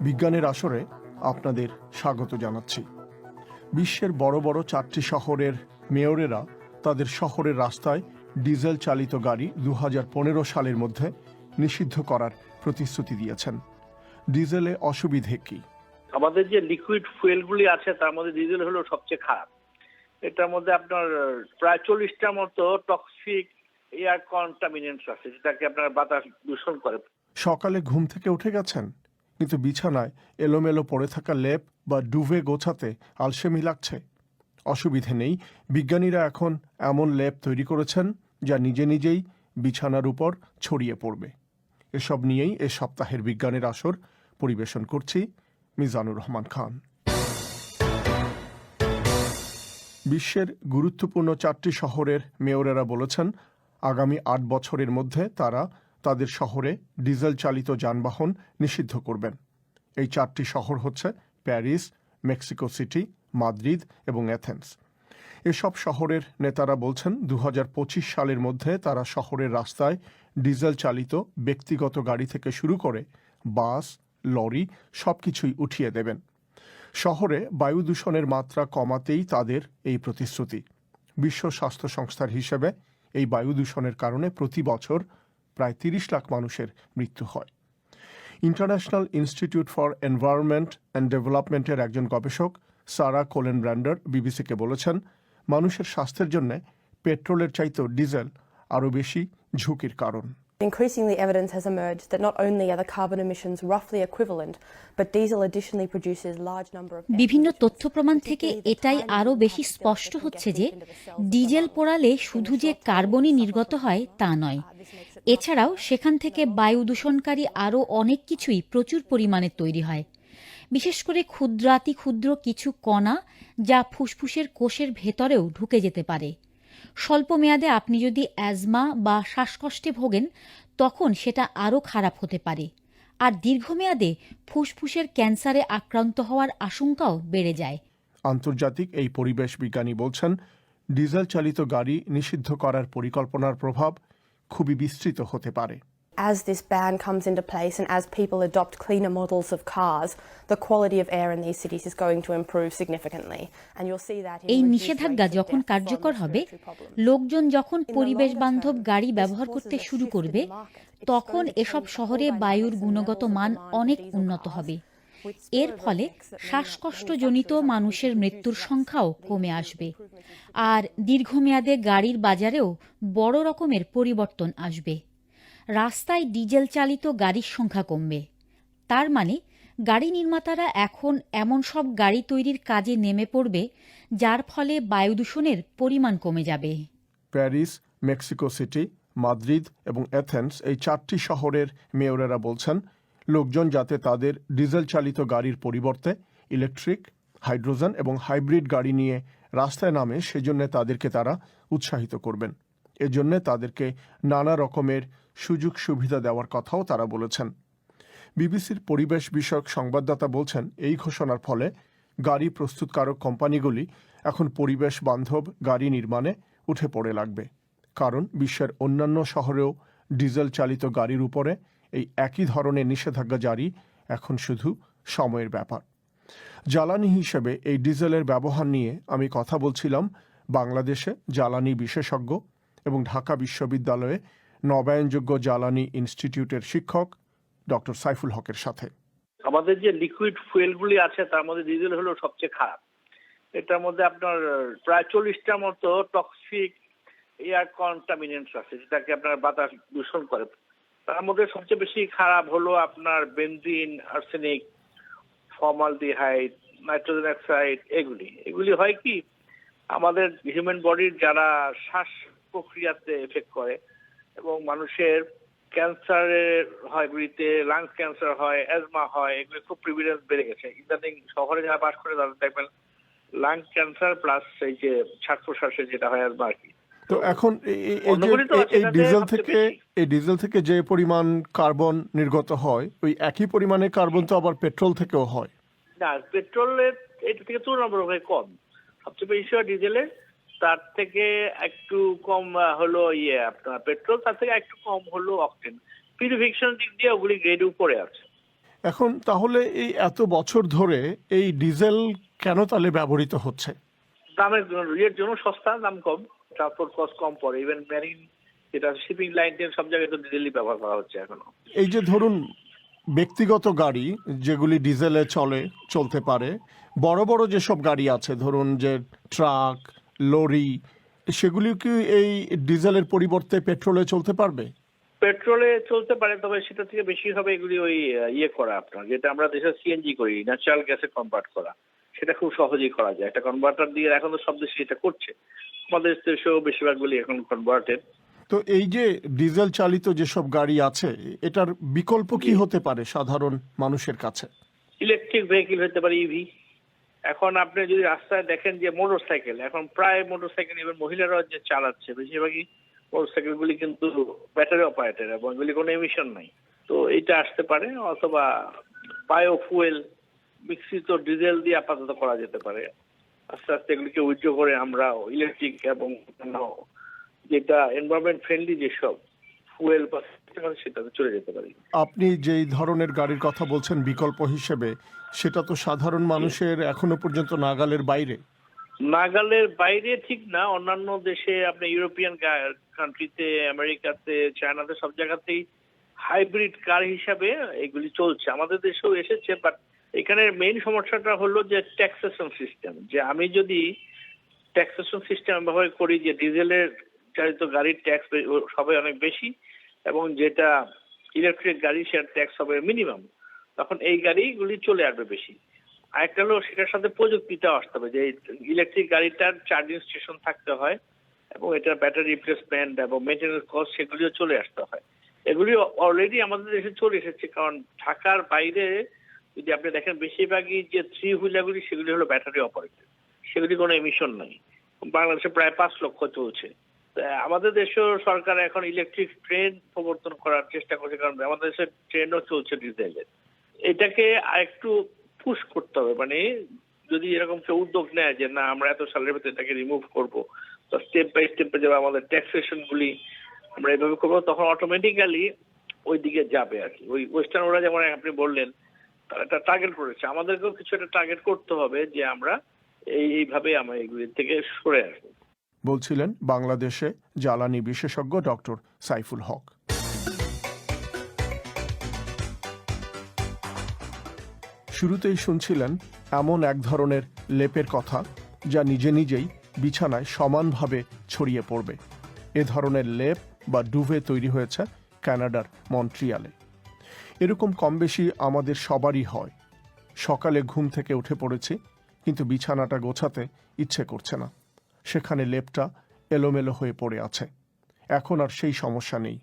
বিজ্ঞানের আসরে আপনাদের স্বাগত জানাচ্ছি। বিশ্বের বড় বড় চারটি শহরের মেয়রেরা তাদের শহরের রাস্তায় ডিজেল চালিত গাড়ি দু সালের মধ্যে নিষিদ্ধ করার প্রতিশ্রুতি দিয়েছেন। ডিজেলে অসুবিধে কি? আমাদের যে লিকুইড ফুয়েলগুলি আছে, তার মধ্যে ডিজেল হলো সবচেয়ে খারাপ। এটার মধ্যে আপনার প্রায় চল্লিশটার মতো টক্সিক এয়ার কন্টামিনেন্টস আছে, যেটাকে আপনার বাতাস দূষণ করে। সকালে ঘুম থেকে উঠে গেছেন, কিন্তু বিছানায় এলোমেলো পড়ে থাকা লেপ বা ডুভে গোছাতে আলসেমি লাগছে। অসুবিধে নেই, বিজ্ঞানীরা এখন এমন লেপ তৈরি করেছেন যা নিজে নিজেই বিছানার উপর ছড়িয়ে পড়বে। এসব নিয়েই এ সপ্তাহের বিজ্ঞানের আসর পরিবেশন করছি মিজানুর রহমান খান। বিশ্বের গুরুত্বপূর্ণ চারটি শহরের মেয়রেরা বলেছেন আগামী আট বছরের মধ্যে তারা তাদের শহরে ডিজেল চালিত যানবাহন নিষিদ্ধ করবেন। এই চারটি শহর হচ্ছে প্যারিস, মেক্সিকো সিটি, মাদ্রিদ এবং অ্যাথেন্স। এসব শহরের নেতারা বলছেন দু হাজার পঁচিশ সালের মধ্যে তারা শহরের রাস্তায় ডিজেল চালিত ব্যক্তিগত গাড়ি থেকে শুরু করে বাস, লরি সবকিছুই উঠিয়ে দেবেন। শহরে বায়ু দূষণের মাত্রা কমাতেই তাদের এই প্রতিশ্রুতি। বিশ্ব স্বাস্থ্য সংস্থার হিসেবে এই বায়ু দূষণের কারণে প্রতি বছর প্রায় তিরিশ লাখ মানুষের মৃত্যু হয়। International institute for environment and ডেভেলপমেন্টের একজন গবেষক সারা কোলেন ব্র্যান্ডার বিবিসিকে বলেছেন, মানুষের স্বাস্থ্যের জন্য পেট্রোলের চাইতেও ডিজেল আরও বেশি ঝুঁকির কারণ। Increasingly, evidence has emerged that not only are the carbon emissions roughly equivalent, but diesel additionally produces large number of বিভিন্ন তথ্য প্রমাণ থেকে এটাই আরও বেশি স্পষ্ট হচ্ছে যে ডিজেল পোড়ালে শুধু যে কার্বনই নির্গত হয় তা নয়। এছাড়াও সেখান থেকে বায়ু দূষণকারী আরও অনেক কিছুই প্রচুর পরিমাণে তৈরি হয়। বিশেষ করে ক্ষুদ্রাতি ক্ষুদ্র কিছু কণা যা ফুসফুসের কোষের ভেতরেও ঢুকে যেতে পারে। স্বল্প মেয়াদে আপনি যদি অ্যাজমা বা শ্বাসকষ্টে ভোগেন, তখন সেটা আরও খারাপ হতে পারে। আর দীর্ঘমেয়াদে ফুসফুসের ক্যান্সারে আক্রান্ত হওয়ার আশঙ্কাও বেড়ে যায়। আন্তর্জাতিক এই পরিবেশ বিজ্ঞানী বলছেন ডিজেল চালিত গাড়ি নিষিদ্ধ করার পরিকল্পনার প্রভাব খুবই বিস্তৃত হতে পারে। As this ban comes into place and as people adopt cleaner models of cars, the quality of air in these cities is going to improve significantly. And you'll see that in এই নিষেধাজ্ঞা যখন কার্যকর হবে. লোকজন যখন পরিবেশ বান্ধব গাড়ি ব্যবহার করতে শুরু করবে তখন এসব শহরে বায়ুর গুণগত মান অনেক উন্নত হবে এর ফলে শ্বাসকষ্টজনিত মানুষের মৃত্যুর সংখ্যাও. কমে আসবে আর দীর্ঘমেয়াদে গাড়ির বাজারেও বড় রকমের পরিবর্তন আসবে রাস্তায় ডিজেল চালিত গাড়ির সংখ্যা কমবে। তার মানে গাড়ি নির্মাতারা এখন এমন সব গাড়ি তৈরির কাজে নেমে পড়বে, যার ফলে বায়ু দূষণের পরিমাণ কমে যাবে। প্যারিস, মেক্সিকো সিটি, মাদ্রিদ এবং অ্যাথেন্স এই চারটি শহরের মেয়রেরা বলছেন, লোকজন যাতে তাদের ডিজেল চালিত গাড়ির পরিবর্তে ইলেকট্রিক, হাইড্রোজেন এবং হাইব্রিড গাড়ি নিয়ে রাস্তায় নামে, সেজন্য তাদেরকে তারা উৎসাহিত করবেন। এজন্য তাদেরকে নানা রকমের সুযোগ সুবিধা দেওয়ার কথাও তারা বলেছেন। বিবিসির পরিবেশ বিষয়ক সংবাদদাতা বলছেন, এই ঘোষণার ফলে গাড়ি প্রস্তুতকারক কোম্পানিগুলি এখন পরিবেশ বান্ধব গাড়ি নির্মাণে উঠে পড়ে লাগবে। কারণ বিশ্বের অন্যান্য শহরেও ডিজেল চালিত গাড়ির উপরে এই একই ধরনের নিষেধাজ্ঞা জারি এখন শুধু সময়ের ব্যাপার। জ্বালানি হিসেবে এই ডিজেলের ব্যবহার নিয়ে আমি কথা বলছিলাম বাংলাদেশে জ্বালানি বিশেষজ্ঞ এবং ঢাকা বিশ্ববিদ্যালয়ে নবায়নযোগ্য জ্বালানি ইনস্টিটিউটের শিক্ষক ডক্টর সাইফুল হকের সাথে। আমাদের যে লিকুইড ফুয়েলগুলি আছে, তার মধ্যে ডিজেল হলো সবচেয়ে খারাপ। এটার মধ্যে আপনার প্রায় চল্লিশটার মতো টক্সিক এয়ার কন্টামিনেন্টস আছে, যেটাকে আপনার বাতাস দূষণ করে। তার মধ্যে সবচেয়ে বেশি খারাপ হলো আপনার benzene, arsenic, formaldehyde, nitrogen oxide, এগুলি। এগুলি হয় কি, আমাদের হিউম্যান বডির যারা শ্বাস প্রক্রিয়াতে এফেক্ট করে এবং মানুষের ক্যান্সারের হয় এগুলিতে লাংস ক্যান্সার হয় অ্যাজমা হয় এগুলি খুব প্রিভিলেন্স বেড়ে গেছে। ইদানিং শহরে যারা বাস করে তাদের দেখবেন লাং ক্যান্সার প্লাস এই যে শ্বাস প্রশ্বাসে যেটা হয় অ্যাজমা আর কি। তো এখন এই- ডিজেল থেকে এই ডিজেল থেকে যে পরিমাণ কার্বন নির্গত হয় ওই একই পরিমাণে কার্বন তো আবার পেট্রোল থেকেও হয়। না পেট্রোলের এটা থেকে তুলনামূলকভাবে কম। সবচেয়ে বেশি হয় ডিজেলের তার থেকে একটু কম হলো ইয়ে আপনার পেট্রোল তার থেকে একটু কম হলো অকটেন পিউরিফিকেশন দিক দিয়ে ওগুলি গ্রেড উপরে আছে। এখন তাহলে এই এত বছর ধরে এই ডিজেল কেন তাহলে ব্যবহৃত হচ্ছে? দামের ইয়ের জন্য সস্তা দাম কম। ট্রান্সপোর্ট কস্ট কম পড়ে। ইভেন মেরিন যেটা শিপিং লাইন টেন সব জায়গায় তো ডিজেলই ব্যবহার করা হচ্ছে এখনও। এই যে ধরুন ব্যক্তিগত গাড়ি যেগুলি ডিজেলে চলে চলতে পারে বড় বড় যেসব গাড়ি আছে ধরুন যে ট্রাক লরি সেগুলি কি এই ডিজেলের পরিবর্তে পেট্রোলে চলতে পারবে? পেট্রোলে চলতে পারে তবে সেটা থেকে বেশি হবে এগুলি ওই ইয়ে করা আপনার যেটা আমরা দেশে সিএনজি করি ন্যাচারাল গ্যাসে কনভার্ট করা। সেটা খুব সহজেই করা যায়। একটা কনভার্টার দিয়ে এখন তো সব দেশে এটা করছে। আমাদের দেশেও বেশিরভাগগুলি এখন কনভার্টেড তো এই যে ডিজেল চালিত যেসব গাড়ি আছে এটার বিকল্প কি হতে পারে সাধারণ মানুষের কাছে? ইলেকট্রিক ভেহিকেল হতে পারে ইভি এখন আপনি যদি রাস্তায় দেখেন যে মোটরসাইকেল, এখন প্রায় মোটরসাইকেল এবার মহিলারা যে চালাচ্ছে, বেশিরভাগই মোটর সাইকেল গুলি কিন্তু ব্যাটারি অপারেটেড এবং এগুলি কোনো এমিশন নাই। তো এটা আসতে পারে, অথবা বায়ো ফুয়েল মিশ্রিত ডিজেল দিয়ে আপাতত করা যেতে পারে। আস্তে আস্তে এগুলিকে উইথড্র করে আমরা ইলেকট্রিক এবং যেটা এনভায়রনমেন্ট ফ্রেন্ডলি যেসব ফুয়েল বা সেটাতে চলে যেতে পারি। আপনি যেই ধরনের গাড়ির কথা বলছেন বিকল্প হিসেবে সেটা তো সাধারণ মানুষের এখনও পর্যন্ত নাগালের বাইরে। নাগালের বাইরে ঠিক না অন্যান্য দেশে আপনি ইউরোপিয়ান কান্ট্রিতে আমেরিকাতে চায়নাতে সব জায়গাতেই হাইব্রিড কার হিসাবে এগুলি চলছে। আমাদের দেশেও এসেছে বাট এখানে মেইন সমস্যাটা হলো যে ট্যাক্সেশন সিস্টেম যে আমি যদি ট্যাক্সেশন সিস্টেম ব্যবহার করি যে ডিজেলের চালিত গাড়ির ট্যাক্স সবাই অনেক বেশি এবং যেটা ইলেকট্রিক গাড়ি, সেটার ট্যাক্স হবে মিনিমাম তখন এই গাড়িগুলি চলে আসবে বেশি। আরেকটা হলো, সেটার সাথে প্রযুক্তিটাও আসতে হবে, যে ইলেকট্রিক গাড়িটার চার্জিং স্টেশন থাকতে হয় এবং এটার ব্যাটারি রিপ্লেসমেন্ট এবং মেনটেন্যান্স কস্ট সেগুলিও চলে আসতে হয়। এগুলি অলরেডি আমাদের দেশে চলে এসেছে, কারণ ঢাকার বাইরে যদি আপনি দেখেন, বেশিরভাগই যে থ্রি হুইলারগুলি সেগুলি হলো ব্যাটারি অপারেটেড সেগুলি কোনো এমিশন নাই। বাংলাদেশে প্রায় পাঁচ লক্ষ চলছে। আমাদের দেশেও সরকার এখন ইলেকট্রিক ট্রেন প্রবর্তন করার চেষ্টা করছে, কারণ আমাদের দেশে ট্রেনও চলছে ডিজেলের এটাকে আরেকটু পুশ করতে হবে মানে যদি এরকম কেউ উদ্যোগ নেয় যে, না, আমরা এত সালের ভেতরে এটাকে রিমুভ করব, তো স্টেপ বাই স্টেপে যাবে আমাদের ট্যাক্সেশন গুলি আমরা এভাবে করব, তখন অটোমেটিক্যালি ওই দিকে যাবে আর কি। ওই ওয়েস্টার্ন ওরা যেমন আপনি বললেন, তারা একটা টার্গেট করেছে। আমাদেরকেও কিছু একটা টার্গেট করতে হবে যে, আমরা এই এইভাবে আমরা এগুলি থেকে সরে আসব। বলছিলেন বাংলাদেশে জ্বালানি বিশেষজ্ঞ ডক্টর সাইফুল হক। শুরুতেই শুনছিলেন এমন এক ধরনের লেপের কথা যা নিজে নিজেই বিছানায় সমানভাবে ছড়িয়ে পড়বে। এ ধরনের লেপ বা ডুভে তৈরি হয়েছে কানাডার মন্ট্রিয়ালে। এরকম কম বেশি আমাদের সবারই হয়। সকালে ঘুম থেকে উঠে পড়েছি, কিন্তু বিছানাটা গোছাতে ইচ্ছে করছে না। সেখানে লেপটা এলোমেলো হয়ে পড়ে আছে। এখন আর সেই সমস্যা নেই।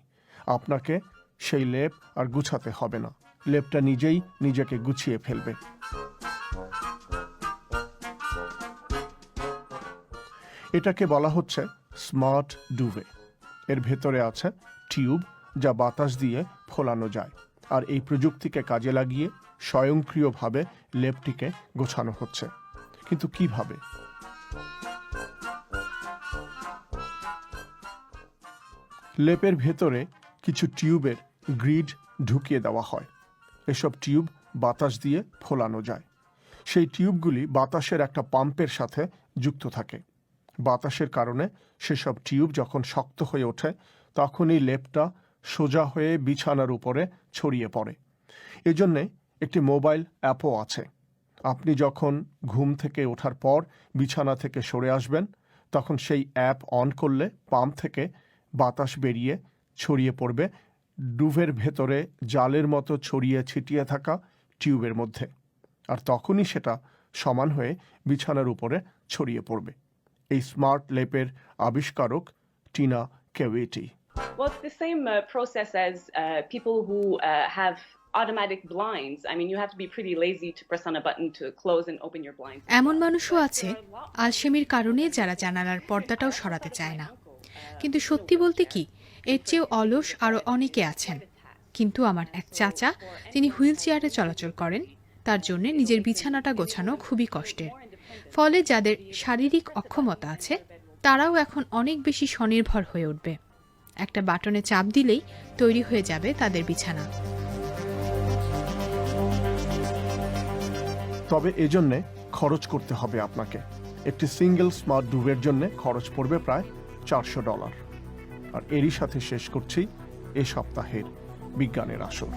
আপনাকে সেই লেপ আর গুছাতে হবে না। লেপটা নিজেই নিজেকে গুছিয়ে ফেলবে। এটাকে বলা হচ্ছে স্মার্ট ডুবে। এর ভেতরে আছে টিউব যা বাতাস দিয়ে ফোলানো যায়। আর এই প্রযুক্তিকে কাজে লাগিয়ে স্বয়ংক্রিয়ভাবে লেপটিকে গোছানো হচ্ছে। কিন্তু কীভাবে? লেপের ভেতরে কিছু টিউবের গ্রিড ঢুকিয়ে দেওয়া হয়। এসব টিউব বাতাস দিয়ে ফোলানো যায়। সেই টিউবগুলি বাতাসের একটা পাম্পের সাথে যুক্ত থাকে। বাতাসের কারণে সেসব টিউব যখন শক্ত হয়ে ওঠে, তখনই লেপটা সোজা হয়ে বিছানার উপরে ছড়িয়ে পড়ে। এজন্যে একটি মোবাইল অ্যাপও আছে। আপনি যখন ঘুম থেকে ওঠার পর বিছানা থেকে সরে আসবেন, তখন সেই অ্যাপ অন করলে পাম্প থেকে বাতাস বেরিয়ে ছড়িয়ে পড়বে ডুভের ভেতরে জালের মতো ছড়িয়ে ছিটিয়ে থাকা টিউবের মধ্যে আর তখনই সেটা সমান হয়ে বিছানার উপরে ছড়িয়ে পড়বে এই স্মার্ট লেপের আবিষ্কারক Tina কেওয়েটি Well, it's the same uh, process as uh, people who uh, have automatic blinds. I mean, you have to be pretty lazy to press on a button to close and open your blinds. এমন মানুষও আছে আলসেমির কারণে যারা জানালার পর্দাটাও সরাতে চায় না কিন্তু সত্যি বলতে কি, এর চেয়েও অলস আরও অনেকে আছেন। কিন্তু আমার এক চাচা যিনি হুইল চেয়ারে চলাচল করেন। তার জন্য নিজের বিছানাটা গোছানো খুবই কষ্টের। ফলে যাদের শারীরিক অক্ষমতা আছে, তারাও এখন অনেক বেশি স্বনির্ভর হয়ে উঠবে। একটা বাটনে চাপ দিলেই তৈরি হয়ে যাবে তাদের বিছানা। তবে এজন্যে খরচ করতে হবে আপনাকে। একটি সিঙ্গেল স্মার্ট ডুবের জন্য খরচ পড়বে প্রায় চারশো ডলার। আর এরই সাথে শেষ করছি এ সপ্তাহের বিজ্ঞানের আসর।